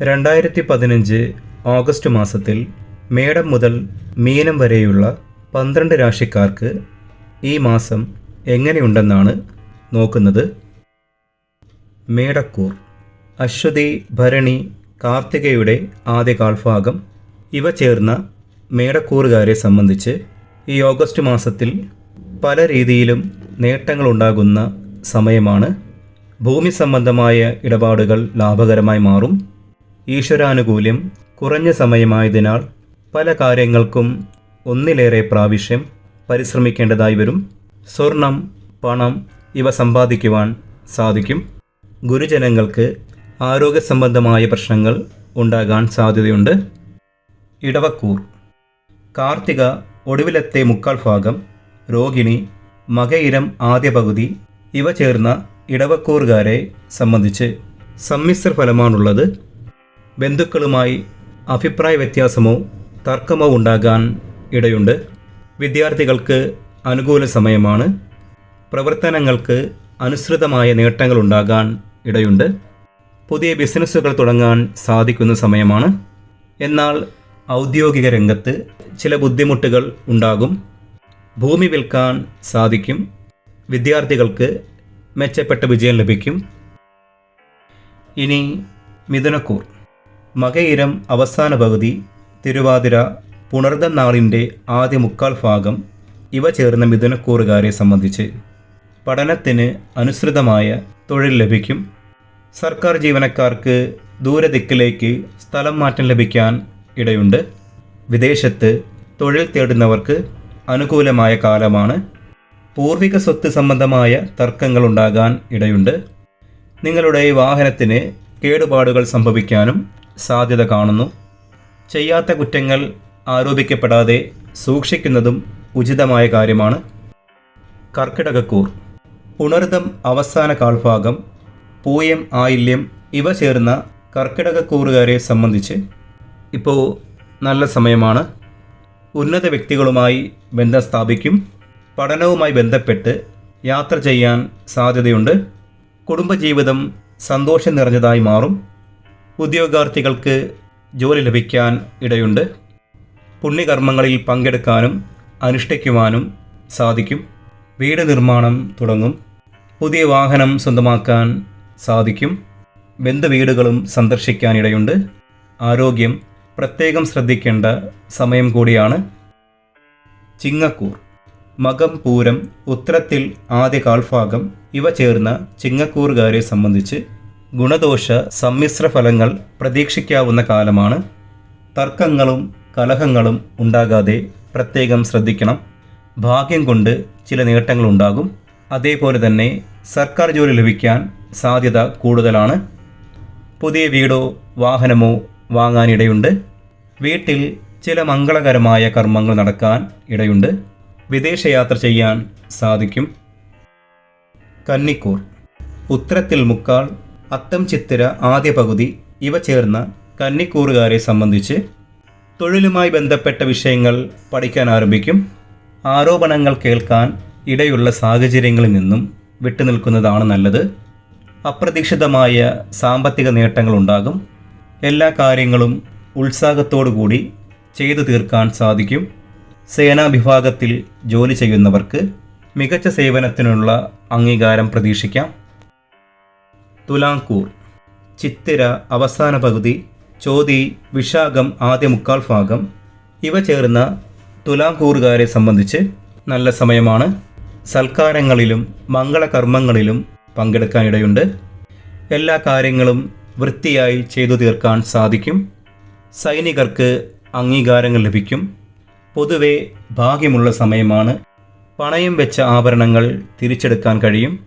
രണ്ടായിരത്തി പതിനഞ്ച് ഓഗസ്റ്റ് മാസത്തിൽ മേടം മുതൽ മീനം വരെയുള്ള പന്ത്രണ്ട് രാശിക്കാർക്ക് ഈ മാസം എങ്ങനെയുണ്ടെന്നാണ് നോക്കുന്നത്? മേടക്കൂർ അശ്വതി ഭരണി കാർത്തികയുടെ ആദ്യ കാൽഭാഗം ഇവ ചേർന്ന മേടക്കൂറുകാരെ സംബന്ധിച്ച് ഈ ഓഗസ്റ്റ് മാസത്തിൽ പല രീതിയിലും നേട്ടങ്ങളുണ്ടാകുന്ന സമയമാണ്. ഭൂമി സംബന്ധമായ ഇടപാടുകൾ ലാഭകരമായി മാറും. ഈശ്വരാനുകൂല്യം കുറഞ്ഞ സമയമായതിനാൽ പല കാര്യങ്ങൾക്കും ഒന്നിലേറെ പ്രാവശ്യം പരിശ്രമിക്കേണ്ടതായി വരും. സ്വർണം പണം ഇവ സമ്പാദിക്കുവാൻ സാധിക്കും. ഗുരുജനങ്ങൾക്ക് ആരോഗ്യ സംബന്ധമായ പ്രശ്നങ്ങൾ ഉണ്ടാകാൻ സാധ്യതയുണ്ട്. ഇടവക്കൂർ. കാർത്തിക ഒടുവിലത്തെ മുക്കാൽ ഭാഗം രോഹിണി മകയിരം ആദ്യ പകുതി ഇവ ചേർന്ന ഇടവക്കൂറുകാരെ സംബന്ധിച്ച് സമ്മിശ്ര ഫലമാണുള്ളത് ബന്ധുക്കളുമായി അഭിപ്രായ വ്യത്യാസമോ തർക്കമോ ഉണ്ടാകാൻ ഇടയുണ്ട്. വിദ്യാർത്ഥികൾക്ക് അനുകൂല സമയമാണ്. പ്രവർത്തനങ്ങൾക്ക് അനുസൃതമായ നേട്ടങ്ങൾ ഉണ്ടാകാൻ ഇടയുണ്ട്. പുതിയ ബിസിനസ്സുകൾ തുടങ്ങാൻ സാധിക്കുന്ന സമയമാണ്. എന്നാൽ ഔദ്യോഗിക രംഗത്ത് ചില ബുദ്ധിമുട്ടുകൾ ഉണ്ടാകും. ഭൂമി വിൽക്കാൻ സാധിക്കും. വിദ്യാർത്ഥികൾക്ക് മെച്ചപ്പെട്ട വിജയം ലഭിക്കും. ഇനി മിഥുനക്കൂർ. മകയിരം അവസാന പകുതി തിരുവാതിര പുണർദ നാളിന്റെ ആദ്യ മുക്കാൽ ഭാഗം ഇവ ചേർന്ന മിഥുനക്കൂറുകാരെ സംബന്ധിച്ച് പഠനത്തിന് അനുസൃതമായ തൊഴിൽ ലഭിക്കും. സർക്കാർ ജീവനക്കാർക്ക് ദൂരദിക്കിലേക്ക് സ്ഥലം മാറ്റം ലഭിക്കാൻ ഇടയുണ്ട്. വിദേശത്ത് തൊഴിൽ തേടുന്നവർക്ക് അനുകൂലമായ കാലമാണ്. പൂർവിക സ്വത്ത് സംബന്ധമായ തർക്കങ്ങൾ ഉണ്ടാകാൻ ഇടയുണ്ട്. നിങ്ങളുടെ വാഹനത്തിന് കേടുപാടുകൾ സംഭവിക്കാനും സാധ്യത കാണുന്നു. ചെയ്യാത്ത കുറ്റങ്ങൾ ആരോപിക്കപ്പെടാതെ സൂക്ഷിക്കുന്നതും ഉചിതമായ കാര്യമാണ്. കർക്കിടകക്കൂർ. പുണർദം അവസാന കാൽഭാഗം പൂയം ആയില്യം ഇവ ചേർന്ന കർക്കിടകക്കൂറുകാരെ സംബന്ധിച്ച് ഇപ്പോൾ നല്ല സമയമാണ്. ഉന്നത വ്യക്തികളുമായി ബന്ധം സ്ഥാപിക്കും. പഠനവുമായി ബന്ധപ്പെട്ട് യാത്ര ചെയ്യാൻ സാധ്യതയുണ്ട്. കുടുംബജീവിതം സന്തോഷം നിറഞ്ഞതായി മാറും. ഉദ്യോഗാർത്ഥികൾക്ക് ജോലി ലഭിക്കാൻ ഇടയുണ്ട്. പുണ്യകർമ്മങ്ങളിൽ പങ്കെടുക്കാനും അനുഷ്ഠിക്കുവാനും സാധിക്കും. വീട് നിർമ്മാണം തുടങ്ങും. പുതിയ വാഹനം സ്വന്തമാക്കാൻ സാധിക്കും. ബന്ധുവീടുകളും സന്ദർശിക്കാനിടയുണ്ട് ആരോഗ്യം പ്രത്യേകം ശ്രദ്ധിക്കേണ്ട സമയം കൂടിയാണ്. ചിങ്ങക്കൂർ. മകം പൂരം ഉത്തരത്തിൽ ആദ്യ കാൽഭാഗം ഇവ ചേർന്ന ചിങ്ങക്കൂറുകാരെ സംബന്ധിച്ച് ഗുണദോഷ സമ്മിശ്ര ഫലങ്ങൾ പ്രതീക്ഷിക്കാവുന്ന കാലമാണ്. തർക്കങ്ങളും കലഹങ്ങളും ഉണ്ടാകാതെ പ്രത്യേകം ശ്രദ്ധിക്കണം. ഭാഗ്യം കൊണ്ട് ചില നേട്ടങ്ങളുണ്ടാകും. അതേപോലെ തന്നെ സർക്കാർ ജോലി ലഭിക്കാൻ സാധ്യത കൂടുതലാണ്. പുതിയ വീടോ വാഹനമോ വാങ്ങാനിടയുണ്ട്. വീട്ടിൽ ചില മംഗളകരമായ കർമ്മങ്ങൾ നടക്കാൻ ഇടയുണ്ട്. വിദേശയാത്ര ചെയ്യാൻ സാധിക്കും. കന്നിക്കൂർ. ഉത്തരത്തിൽ മുക്കാൽ അത്തം ചിത്തിര ആദ്യ പകുതി ഇവ ചേർന്ന കന്നിക്കൂറുകാരെ സംബന്ധിച്ച് തൊഴിലുമായി ബന്ധപ്പെട്ട വിഷയങ്ങൾ പഠിക്കാൻ ആരംഭിക്കും. ആരോപണങ്ങൾ കേൾക്കാൻ ഇടയുള്ള സാഹചര്യങ്ങളിൽ നിന്നും വിട്ടുനിൽക്കുന്നതാണ് നല്ലത്. അപ്രതീക്ഷിതമായ സാമ്പത്തിക നേട്ടങ്ങൾ ഉണ്ടാകും. എല്ലാ കാര്യങ്ങളും കൂടി ചെയ്തു തീർക്കാൻ സാധിക്കും. സേനാ വിഭാഗത്തിൽ ജോലി ചെയ്യുന്നവർക്ക് മികച്ച സേവനത്തിനുള്ള അംഗീകാരം പ്രതീക്ഷിക്കാം. തുലാംകൂർ. ചിത്തിര അവസാന പകുതി ചോതി വിശാഖം ആദ്യ മുക്കാൽ ഭാഗം ഇവ ചേർന്ന തുലാങ്കൂറുകാരെ സംബന്ധിച്ച് നല്ല സമയമാണ്. സൽക്കാരങ്ങളിലും മംഗളകർമ്മങ്ങളിലും പങ്കെടുക്കാനിടയുണ്ട്. എല്ലാ കാര്യങ്ങളും വൃത്തിയായി ചെയ്തു തീർക്കാൻ സാധിക്കും. സൈനികർക്ക് അംഗീകാരങ്ങൾ ലഭിക്കും. പൊതുവെ ഭാഗ്യമുള്ള സമയമാണ്. പണയം വെച്ച ആഭരണങ്ങൾ തിരിച്ചെടുക്കാൻ കഴിയും.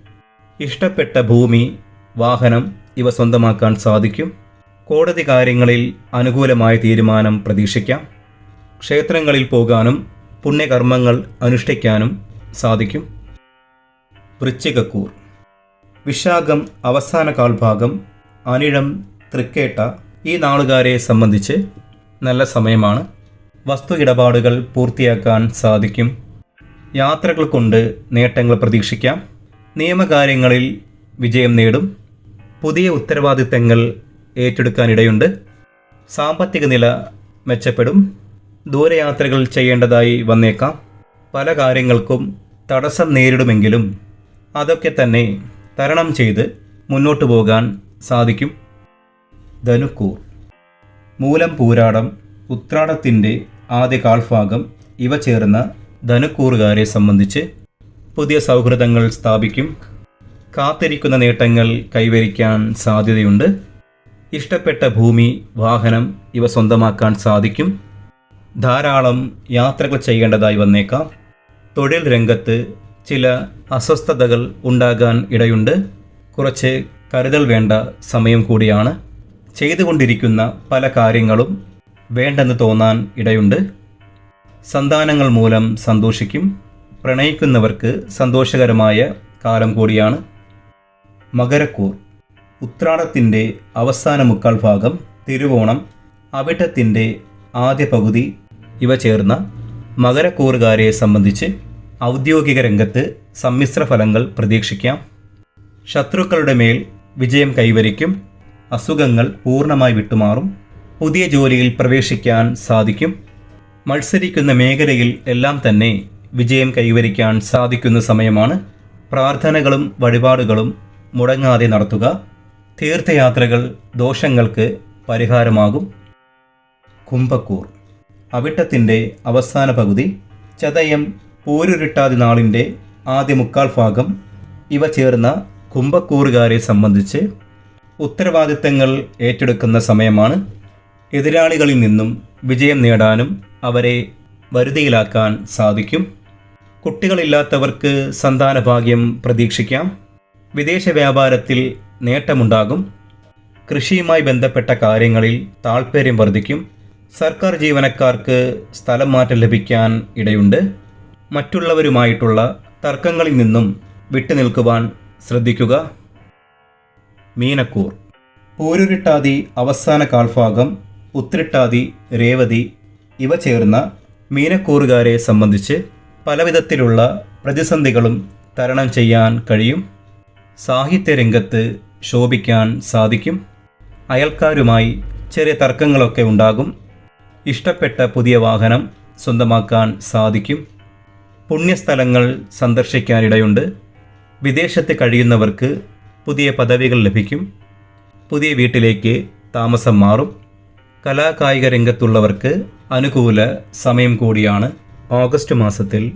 ഇഷ്ടപ്പെട്ട ഭൂമി വാഹനം ഇവ സ്വന്തമാക്കാൻ സാധിക്കും. കോടതി കാര്യങ്ങളിൽ അനുകൂലമായ തീരുമാനം പ്രതീക്ഷിക്കാം. ക്ഷേത്രങ്ങളിൽ പോകാനും പുണ്യകർമ്മങ്ങൾ അനുഷ്ഠിക്കാനും സാധിക്കും. വൃശ്ചികക്കൂർ. വിശാഖം അവസാന കാൽഭാഗം അനിഴം തൃക്കേട്ട ഈ നാളുകാരെ സംബന്ധിച്ച് നല്ല സമയമാണ്. വസ്തു ഇടപാടുകൾ പൂർത്തിയാക്കാൻ സാധിക്കും. യാത്രകൾ കൊണ്ട് നേട്ടങ്ങൾ പ്രതീക്ഷിക്കാം. നിയമകാര്യങ്ങളിൽ വിജയം നേടും. പുതിയ ഉത്തരവാദിത്തങ്ങൾ ഏറ്റെടുക്കാനിടയുണ്ട്. സാമ്പത്തിക നില മെച്ചപ്പെടും. ദൂരയാത്രകൾ ചെയ്യേണ്ടതായി വന്നേക്കാം. പല കാര്യങ്ങൾക്കും തടസ്സം നേരിടുമെങ്കിലും അതൊക്കെ തന്നെ തരണം ചെയ്ത് മുന്നോട്ട് പോകാൻ സാധിക്കും. ധനുക്കൂർ. മൂലം പൂരാടം ഉത്രാടത്തിന്റെ ആദ്യ കാൽഭാഗം ഇവ ചേർന്ന ധനുക്കൂറുകാരെ സംബന്ധിച്ച് പുതിയ സൗഹൃദങ്ങൾ സ്ഥാപിക്കും. കാത്തിരിക്കുന്ന നേട്ടങ്ങൾ കൈവരിക്കാൻ സാധ്യതയുണ്ട്. ഇഷ്ടപ്പെട്ട ഭൂമി വാഹനം ഇവ സ്വന്തമാക്കാൻ സാധിക്കും. ധാരാളം യാത്രകൾ ചെയ്യേണ്ടതായി വന്നേക്കാം. തൊഴിൽ രംഗത്ത് ചില അസ്വസ്ഥതകൾ ഉണ്ടാകാൻ ഇടയുണ്ട്. കുറച്ച് കരുതൽ വേണ്ട സമയം കൂടിയാണ്. ചെയ്തുകൊണ്ടിരിക്കുന്ന പല കാര്യങ്ങളും വേണ്ടെന്ന് തോന്നാൻ ഇടയുണ്ട്. സന്താനങ്ങൾ മൂലം സന്തോഷിക്കും. പ്രണയിക്കുന്നവർക്ക് സന്തോഷകരമായ കാലം കൂടിയാണ്. മകരക്കൂർ. ഉത്രാടത്തിന്റെ അവസാന മുക്കാൽ ഭാഗം തിരുവോണം അവിട്ടത്തിന്റെ ആദ്യ പകുതി ഇവ ചേർന്ന മകരക്കൂറുകാരെ സംബന്ധിച്ച് ഔദ്യോഗിക രംഗത്ത് സമ്മിശ്ര ഫലങ്ങൾ പ്രതീക്ഷിക്കാം. ശത്രുക്കളുടെ മേൽ വിജയം കൈവരിക്കും അസുഖങ്ങൾ പൂർണമായി വിട്ടുമാറും പുതിയ ജോലിയിൽ പ്രവേശിക്കാൻ സാധിക്കും മത്സരിക്കുന്ന മേഖലയിൽ എല്ലാം തന്നെ വിജയം കൈവരിക്കാൻ സാധിക്കുന്ന സമയമാണ് പ്രാർത്ഥനകളും വഴിപാടുകളും മുടങ്ങാതെ നടത്തുക. തീർത്ഥയാത്രകൾ ദോഷങ്ങൾക്ക് പരിഹാരമാകും. കുംഭക്കൂർ. അവിട്ടത്തിന്റെ അവസാന പകുതി. ചതയം പൂരുരുട്ടാതി നാളിന്റെ ആദ്യ മുക്കാൽ ഭാഗം. ഇവ ചേർന്ന കുംഭക്കൂറുകാരെ സംബന്ധിച്ച് ഉത്തരവാദിത്തങ്ങൾ ഏറ്റെടുക്കുന്ന സമയമാണ്. എതിരാളികളിൽ നിന്നും വിജയം നേടാനും അവരെ വരുതിയിലാക്കാൻ സാധിക്കും. കുട്ടികളില്ലാത്തവർക്ക് സന്താനഭാഗ്യം പ്രതീക്ഷിക്കാം. വിദേശ വ്യാപാരത്തിൽ നേട്ടമുണ്ടാകും. കൃഷിയുമായി ബന്ധപ്പെട്ട കാര്യങ്ങളിൽ താൽപ്പര്യം വർദ്ധിക്കും. സർക്കാർ ജീവനക്കാർക്ക് സ്ഥലം മാറ്റം ലഭിക്കാൻ ഇടയുണ്ട്. മറ്റുള്ളവരുമായിട്ടുള്ള തർക്കങ്ങളിൽ നിന്നും വിട്ടുനിൽക്കുവാൻ ശ്രദ്ധിക്കുക. മീനക്കൂർ. പൂരുരുട്ടാതി അവസാന കാൽഭാഗം ഉത്രിട്ടാതി രേവതി ഇവ ചേർന്ന മീനക്കൂറുകാരെ സംബന്ധിച്ച് പലവിധത്തിലുള്ള പ്രതിസന്ധികളും തരണം ചെയ്യാൻ കഴിയും. സാഹിത്യരംഗത്ത് ശോഭിക്കാൻ സാധിക്കും. അയൽക്കാരുമായി ചെറിയ തർക്കങ്ങളൊക്കെ ഉണ്ടാകും. ഇഷ്ടപ്പെട്ട പുതിയ വാഹനം സ്വന്തമാക്കാൻ സാധിക്കും. പുണ്യസ്ഥലങ്ങൾ സന്ദർശിക്കാനിടയുണ്ട്. വിദേശത്ത് കഴിയുന്നവർക്ക് പുതിയ പദവികൾ ലഭിക്കും. പുതിയ വീട്ടിലേക്ക് താമസം മാറും. കലാകായിക രംഗത്തുള്ളവർക്ക് അനുകൂല സമയം കൂടിയാണ്. ഓഗസ്റ്റ് മാസത്തിൽ